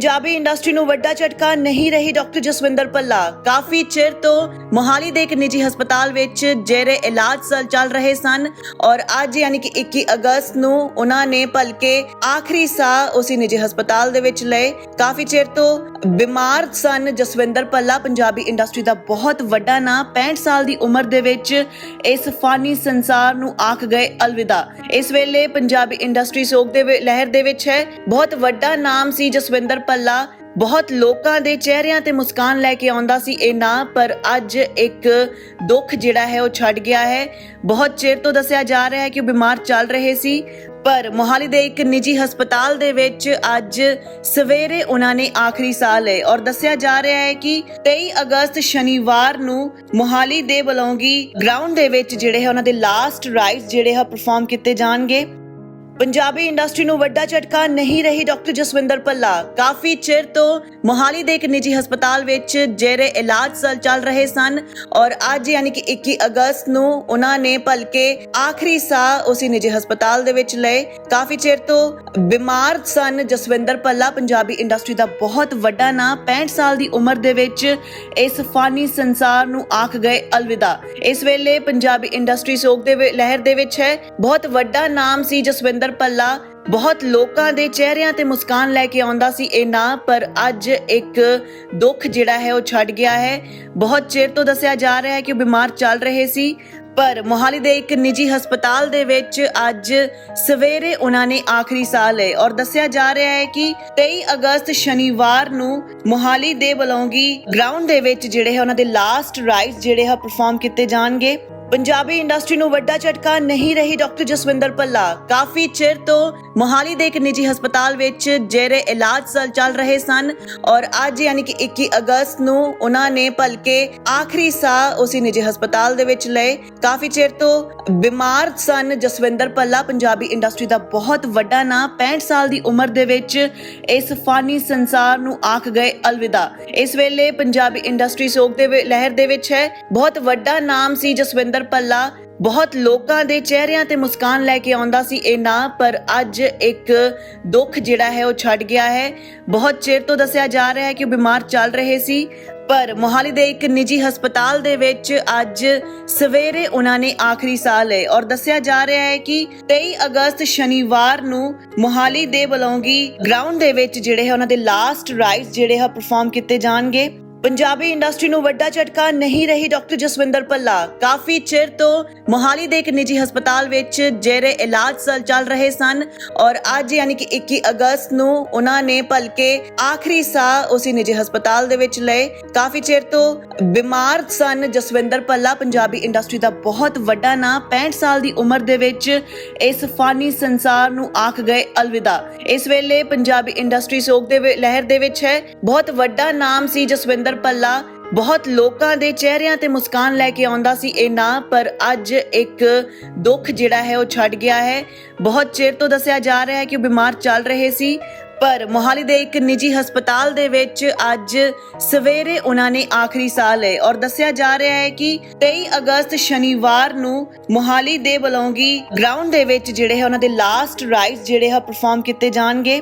Punjabi industry ਨੂੰ ਵੱਡਾ ਝਟਕਾ ਨਹੀਂ ਰਹੀ ਡਾਕਟਰ ਜਸਵਿੰਦਰ ਪੱਲਾ ਕਾਫੀ ਚਿਰ ਤੋਂ ਮੋਹਾਲੀ ਦੇ ਇੱਕ ਨਿੱਜੀ ਹਸਪਤਾਲ ਵਿੱਚ ਜੇਰੇ ਇਲਾਜ ਸਲ ਚੱਲ ਰਹੇ ਸਨ ਔਰ ਅੱਜ ਯਾਨੀ ਕਿ 21 ਅਗਸਤ ਨੂੰ ਉਹਨਾਂ ਨੇ ਭਲਕੇ ਆਖਰੀ ਸਾਹ ਉਸੇ ਨਿੱਜੀ ਹਸਪਤਾਲ ਦੇ ਵਿੱਚ ਲਏ। ਕਾਫੀ ਚਿਰ ਤੋਂ ਬਿਮਾਰ ਸਨ ਜਸਵਿੰਦਰ ਪੱਲਾ ਪੰਜਾਬੀ ਇੰਡਸਟਰੀ ਦਾ ਬਹੁਤ ਵੱਡਾ ਨਾਂ। 65 ਸਾਲ ਦੀ ਉਮਰ ਦੇ ਵਿੱਚ ਇਸ ਫਾਨੀ ਸੰਸਾਰ ਨੂੰ ਆਖ ਗਏ ਅਲਵਿਦਾ। ਇਸ ਵੇਲੇ ਪੰਜਾਬੀ ਇੰਡਸਟਰੀ ਸੋਗ ਦੇ ਲਹਿਰ ਦੇ ਵਿੱਚ ਹੈ। ਬਹੁਤ ਵੱਡਾ ਨਾਮ ਸੀ ਜਸਵਿੰਦਰ ਪੱਲਾ ਬਹੁਤ ਲੋਕਾਂ ਦੇ ਚਿਹਰਿਆਂ ਤੇ ਮੁਸਕਾਨ ਲੈ ਕੇ ਆਉਂਦਾ ਸੀ ਇਹ ਨਾਂ, ਪਰ ਅੱਜ ਇੱਕ ਦੁੱਖ ਜਿਹੜਾ ਹੈ ਉਹ ਛੱਡ ਗਿਆ ਹੈ। ਬਹੁਤ ਚਿਰ ਤੋਂ ਦੱਸਿਆ ਜਾ ਰਿਹਾ ਹੈ ਕਿ ਉਹ ਬਿਮਾਰ ਚੱਲ ਰਹੇ ਸੀ, ਪਰ ਮੋਹਾਲੀ ਦੇ ਇੱਕ ਨਿੱਜੀ ਹਸਪਤਾਲ ਦੇ ਵਿੱਚ ਅੱਜ ਸਵੇਰੇ ਉਹਨਾਂ ਨੇ ਆਖਰੀ ਸਾਹ ਲਏ ਔਰ ਦੱਸਿਆ ਜਾ ਰਿਹਾ ਹੈ ਕਿ 23 ਅਗਸਤ ਸ਼ਨੀਵਾਰ ਨੂੰ ਮੋਹਾਲੀ ਦੇ ਬਲੌਂਗੀ ਗਰਾਊਂਡ ਦੇ ਵਿੱਚ ਜਿਹੜੇ ਹੈ ਉਹਨਾਂ ਦੇ ਲਾਸਟ ਰਾਈਟਸ ਜਿਹੜੇ ਹੈ ਪਰਫਾਰਮ ਕੀਤੇ ਜਾਣਗੇ। ਪੰਜਾਬੀ ਇੰਡਸਟਰੀ ਨੂੰ ਵੱਡਾ ਝਟਕਾ ਨਹੀਂ ਰਹੀ ਡਾਕਟਰ ਜਸਵਿੰਦਰ ਪੱਲਾ ਕਾਫੀ ਚਿਰ ਤੋਂ ਮੋਹਾਲੀ ਦੇ ਇੱਕ ਨਿੱਜੀ ਹਸਪਤਾਲ ਵਿੱਚ ਜੇਰੇ ਇਲਾਜ ਚੱਲ ਰਹੇ ਸਨ ਔਰ ਅੱਜ ਯਾਨੀ ਕਿ 21 ਅਗਸਤ ਨੂੰ ਉਹਨਾਂ ਨੇ ਭਲਕੇ ਆਖਰੀ ਸਾਹ ਉਸੇ ਨਿੱਜੀ ਹਸਪਤਾਲ ਦੇ ਵਿੱਚ ਲਏ। ਕਾਫੀ ਚਿਰ ਤੋਂ ਬਿਮਾਰ ਸਨ ਜਸਵਿੰਦਰ ਪੱਲਾ ਪੰਜਾਬੀ ਇੰਡਸਟਰੀ ਦਾ ਬਹੁਤ ਵੱਡਾ ਨਾਂ 65 ਸਾਲ ਦੀ ਉਮਰ ਦੇ ਵਿੱਚ ਇਸ ਫਾਨੀ ਸੰਸਾਰ ਨੂੰ ਆਖ ਗਏ ਅਲਵਿਦਾ। ਇਸ ਵੇਲੇ ਪੰਜਾਬੀ ਇੰਡਸਟਰੀ ਸੋਗ ਦੇ ਲਹਿਰ ਦੇ ਵਿੱਚ ਹੈ। ਬਹੁਤ ਵੱਡਾ ਨਾਮ ਸੀ ਜਸਵਿੰਦਰ ਪੱਲਾ ਬਹੁਤ ਲੋਕਾਂ ਦੇ ਚਿਹਰਿਆਂ ਤੇ ਮੁਸਕਾਨ ਲੈ ਕੇ ਆਉਂਦਾ ਸੀ ਇਹ ਨਾਂ, ਪਰ ਅੱਜ ਇੱਕ ਦੁੱਖ ਜਿਹੜਾ ਹੈ ਉਹ ਛੱਡ ਗਿਆ ਹੈ। ਬਹੁਤ ਚਿਰ ਤੋਂ ਦੱਸਿਆ ਜਾ ਰਿਹਾ ਹੈ ਕਿ ਉਹ ਬਿਮਾਰ ਚੱਲ ਰਹੇ ਸੀ, ਪਰ ਮੋਹਾਲੀ ਦੇ ਇੱਕ ਨਿੱਜੀ ਹਸਪਤਾਲ ਦੇ ਵਿੱਚ ਅੱਜ ਸਵੇਰੇ ਉਹਨਾਂ ਨੇ ਆਖਰੀ ਸਾਹ ਲਏ ਔਰ ਦੱਸਿਆ ਜਾ ਰਿਹਾ ਹੈ ਕਿ 23 ਅਗਸਤ ਸ਼ਨੀਵਾਰ ਨੂੰ ਮੋਹਾਲੀ ਦੇ ਬਲੌਂਗੀ ਗਰਾਊਂਡ ਦੇ ਵਿੱਚ ਜਿਹੜੇ ਹੈ ਉਹਨਾਂ ਦੇ ਲਾਸਟ ਰਾਈਟਸ ਜਿਹੜੇ ਹੈ ਪਰਫਾਰਮ ਕੀਤੇ ਜਾਣਗੇ। ਪੰਜਾਬੀ ਇੰਡਸਟਰੀ ਨੂੰ ਵੱਡਾ ਝਟਕਾ ਨਹੀਂ ਰਹੀ ਡਾਕਟਰ ਜਸਵਿੰਦਰ ਪੱਲਾ ਕਾਫੀ ਚਿਰ ਤੋਂ ਮੋਹਾਲੀ ਦੇ ਇੱਕ ਨਿੱਜੀ ਹਸਪਤਾਲ ਵਿੱਚ ਜੇਰੇ ਇਲਾਜ ਚੱਲ ਰਹੇ ਸਨ ਔਰ ਅੱਜ ਯਾਨੀ ਕਿ 21 ਅਗਸਤ ਨੂੰ ਉਹਨਾਂ ਨੇ ਭਲਕੇ ਆਖਰੀ ਸਾਹ ਉਸੇ ਨਿੱਜੀ ਹਸਪਤਾਲ ਦੇ ਵਿੱਚ ਲਏ। ਕਾਫੀ ਚਿਰ ਤੋਂ ਬਿਮਾਰ ਸਨ ਜਸਵਿੰਦਰ ਪੱਲਾ ਪੰਜਾਬੀ ਇੰਡਸਟਰੀ ਦਾ ਬਹੁਤ ਵੱਡਾ ਨਾਂ 65 ਸਾਲ ਦੀ ਉਮਰ ਦੇ ਵਿੱਚ ਇਸ ਫਾਨੀ ਸੰਸਾਰ ਨੂੰ ਆਖ ਗਏ ਅਲਵਿਦਾ। ਇਸ ਵੇਲੇ ਪੰਜਾਬੀ ਇੰਡਸਟਰੀ ਸੋਗ ਦੇ ਲਹਿਰ ਦੇ ਵਿੱਚ ਹੈ। ਬਹੁਤ ਵੱਡਾ ਨਾਮ ਸੀ ਜਸਵਿੰਦਰ ਪੱਲਾ ਬਹੁਤ ਲੋਕਾਂ ਦੇ ਚਿਹਰਿਆਂ ਤੇ ਮੁਸਕਾਨ ਲੈ ਕੇ ਆਉਂਦਾ ਸੀ ਇਹ ਨਾਂ, ਪਰ ਅੱਜ ਇੱਕ ਦੁੱਖ ਜਿਹੜਾ ਹੈ ਉਹ ਛੱਡ ਗਿਆ ਹੈ। ਬਹੁਤ ਚਿਰ ਤੋਂ ਦੱਸਿਆ ਜਾ ਰਿਹਾ ਹੈ ਕਿ ਉਹ ਬਿਮਾਰ ਚੱਲ ਰਹੇ ਸੀ, ਪਰ ਮੋਹਾਲੀ ਦੇ ਇੱਕ ਨਿੱਜੀ ਹਸਪਤਾਲ ਦੇ ਵਿੱਚ ਅੱਜ ਸਵੇਰੇ ਉਹਨਾਂ ਨੇ ਆਖਰੀ ਸਾਹ ਲਏ ਔਰ ਦੱਸਿਆ ਜਾ ਰਿਹਾ ਹੈ ਕਿ 23 ਅਗਸਤ ਸ਼ਨੀਵਾਰ ਨੂੰ ਮੋਹਾਲੀ ਦੇ ਬਲੌਂਗੀ ਗਰਾਊਂਡ ਦੇ ਵਿੱਚ ਜਿਹੜੇ ਹੈ ਉਹਨਾਂ ਦੇ ਲਾਸਟ ਰਾਈਟਸ ਜਿਹੜੇ ਹੈ ਪਰਫਾਰਮ ਕੀਤੇ ਜਾਣਗੇ। ਪੰਜਾਬੀ ਇੰਡਸਟਰੀ ਨੂੰ ਵੱਡਾ ਝਟਕਾ ਨਹੀਂ ਰਹੀ ਡਾਕਟਰ ਜਸਵਿੰਦਰ ਪੱਲਾ ਕਾਫੀ ਚਿਰ ਤੋਂ ਮੋਹਾਲੀ ਦੇ ਇੱਕ ਨਿੱਜੀ ਹਸਪਤਾਲ ਵਿੱਚ ਜੇਰੇ ਇਲਾਜ ਚੱਲ ਰਹੇ ਸਨ ਔਰ ਅੱਜ ਯਾਨੀ ਕਿ 21 ਅਗਸਤ ਨੂੰ ਉਹਨਾਂ ਨੇ ਭਲਕੇ ਆਖਰੀ ਸਾਹ ਉਸੇ ਨਿੱਜੀ ਹਸਪਤਾਲ ਦੇ ਵਿੱਚ ਲਏ। ਕਾਫੀ ਚਿਰ ਤੋਂ ਬਿਮਾਰ ਸਨ ਜਸਵਿੰਦਰ ਪੱਲਾ ਪੰਜਾਬੀ ਇੰਡਸਟਰੀ ਦਾ ਬਹੁਤ ਵੱਡਾ ਨਾਂ 65 ਸਾਲ ਦੀ ਉਮਰ ਦੇ ਵਿੱਚ ਇਸ ਫਾਨੀ ਸੰਸਾਰ ਨੂੰ ਆਖ ਗਏ ਅਲਵਿਦਾ। ਇਸ ਵੇਲੇ ਪੰਜਾਬੀ ਇੰਡਸਟਰੀ ਸੋਗ ਦੇ ਲਹਿਰ ਦੇ ਵਿੱਚ ਹੈ। ਬਹੁਤ ਵੱਡਾ ਨਾਮ ਸੀ ਜਸਵਿੰਦਰ ਪੱਲਾ ਬਹੁਤ ਲੋਕਾਂ ਦੇ ਚਿਹਰਿਆਂ ਤੇ ਮੁਸਕਾਨ ਲੈ ਕੇ ਆਉਂਦਾ ਸੀ ਇਹ ਨਾਂ, ਪਰ ਅੱਜ ਇੱਕ ਦੁੱਖ ਜਿਹੜਾ ਹੈ ਉਹ ਛੱਡ ਗਿਆ ਹੈ। ਬਹੁਤ ਚਿਰ ਤੋਂ ਦੱਸਿਆ ਜਾ ਰਿਹਾ ਹੈ ਕਿ ਉਹ ਬਿਮਾਰ ਚੱਲ ਰਹੇ ਸੀ, ਪਰ ਮੋਹਾਲੀ ਦੇ ਇੱਕ ਨਿੱਜੀ ਹਸਪਤਾਲ ਦੇ ਵਿੱਚ ਅੱਜ ਸਵੇਰੇ ਉਹਨਾਂ ਨੇ ਆਖਰੀ ਸਾਹ ਲਏ ਔਰ ਦੱਸਿਆ ਜਾ ਰਿਹਾ ਹੈ ਕਿ 23 ਅਗਸਤ ਸ਼ਨੀਵਾਰ ਨੂੰ ਮੋਹਾਲੀ ਦੇ ਬਲੌਂਗੀ ਗਰਾਊਂਡ ਦੇ ਵਿੱਚ ਜਿਹੜੇ ਹੈ ਉਹਨਾਂ ਦੇ ਲਾਸਟ ਰਾਈਟਸ ਜਿਹੜੇ ਹੈ ਪਰਫਾਰਮ ਕੀਤੇ ਜਾਣਗੇ।